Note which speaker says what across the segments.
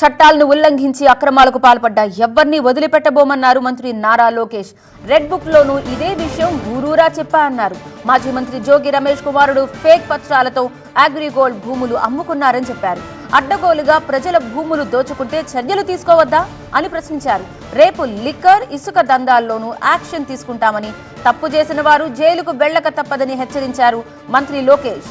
Speaker 1: చట్టాలను ఉల్లంఘించి అక్రమాలకు పాల్పడ్డ ఎవరిని వదిలిపెట్టబోమన్నారు మంత్రి నారా లోకేష్. రెడ్ బుక్ లోనూ ఇదే విషయం ఊరూరా చెప్పా అన్నారు మాజీ మంత్రి జోగి రమేష్ కుమారుడు ఫేక్ పత్రాలతో అగ్రిగోల్డ్ భూములు అమ్ముకున్నారని చెప్పారు. అడ్డగోలుగా ప్రజల భూములు దోచుకుంటే చర్యలు తీసుకోవద్దా అని ప్రశ్నించారు. రేపు లిక్కర్ ఇసుక దందాల్లోనూ యాక్షన్ తీసుకుంటామని తప్పు చేసిన వారు జైలుకు వెళ్ళక తప్పదని హెచ్చరించారు మంత్రి లోకేష్.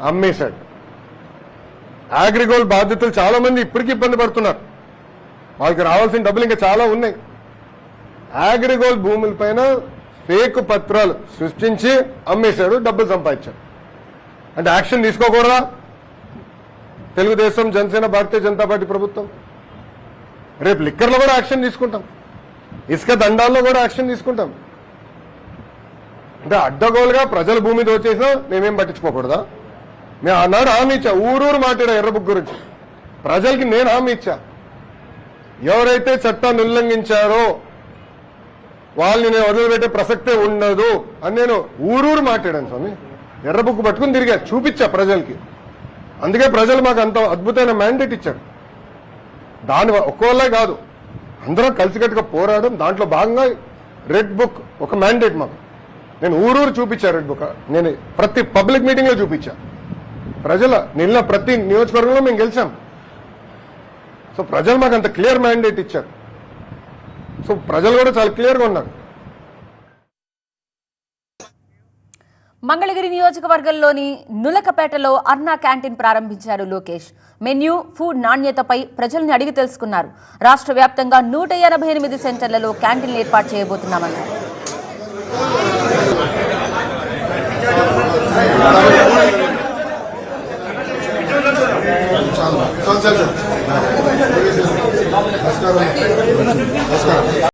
Speaker 2: అమ్మేశాడు. అగ్రిగోల్డ్ బాధితులు చాలా మంది ఇప్పటికీ ఇబ్బంది పడుతున్నారు. వాళ్ళకి రావాల్సిన డబ్బులు ఇంకా చాలా ఉన్నాయి. అగ్రిగోల్డ్ భూములపైన ఫేక్ పత్రాలు సృష్టించి అమ్మేశాడు డబ్బులు సంపాదించాడు. అంటే యాక్షన్ తీసుకోకూడదా? తెలుగుదేశం జనసేన భారతీయ జనతా పార్టీ ప్రభుత్వం. రేపు లిక్కర్లో కూడా యాక్షన్ తీసుకుంటాం. ఇసుక దండాల్లో కూడా యాక్షన్ తీసుకుంటాం. అంటే అడ్డగోలుగా ప్రజల భూమి దోచేసినా మేమేం పట్టించుకోకూడదా? మేము ఆనాడు హామీ ఇచ్చా. ఊరూరు మాట్లాడా ఎర్రబుక్ గురించి. ప్రజలకి నేను హామీ ఇచ్చా. ఎవరైతే చట్టాన్ని ఉల్లంఘించారో వాళ్ళని నేను వదిలిపెట్టే ప్రసక్తే ఉండదు అని నేను ఊరూరు మాట్లాడాను స్వామి. ఎర్రబుక్ పట్టుకుని తిరిగా చూపించా ప్రజలకి. అందుకే ప్రజలు మాకు అంత అద్భుతమైన మ్యాండేట్ ఇచ్చారు. దాని ఒక్కోళ్ళే కాదు అందరం కలిసికట్టుగా పోరాడడం దాంట్లో భాగంగా రెడ్ బుక్ ఒక మ్యాండేట్ మాకు. నేను ఊరూరు చూపించా రెడ్ బుక్ నేను ప్రతి పబ్లిక్ మీటింగ్ చూపించా. ప్రజల నిన్న ప్రతి నియోజకవర్గంలో మేము గెలిచాం. సో ప్రజలు మాకు అంత క్లియర్ మ్యాండేట్ ఇచ్చారు. సో ప్రజలు కూడా చాలా క్లియర్గా ఉన్నారు.
Speaker 1: మంగళగిరి నియోజకవర్గంలోని నులకపేటలో అర్నా క్యాంటీన్ ప్రారంభించారు లోకేష్. మెన్యూ ఫుడ్ నాణ్యతపై ప్రజల్ని అడిగి తెలుసుకున్నారు. రాష్ట్ర వ్యాప్తంగా నూట ఎనభై ఎనిమిది సెంటర్లలో క్యాంటీన్లు ఏర్పాటు చేయబోతున్నామన్నారు. ನಮಸ್ಕಾರ ನಮಸ್ಕಾರ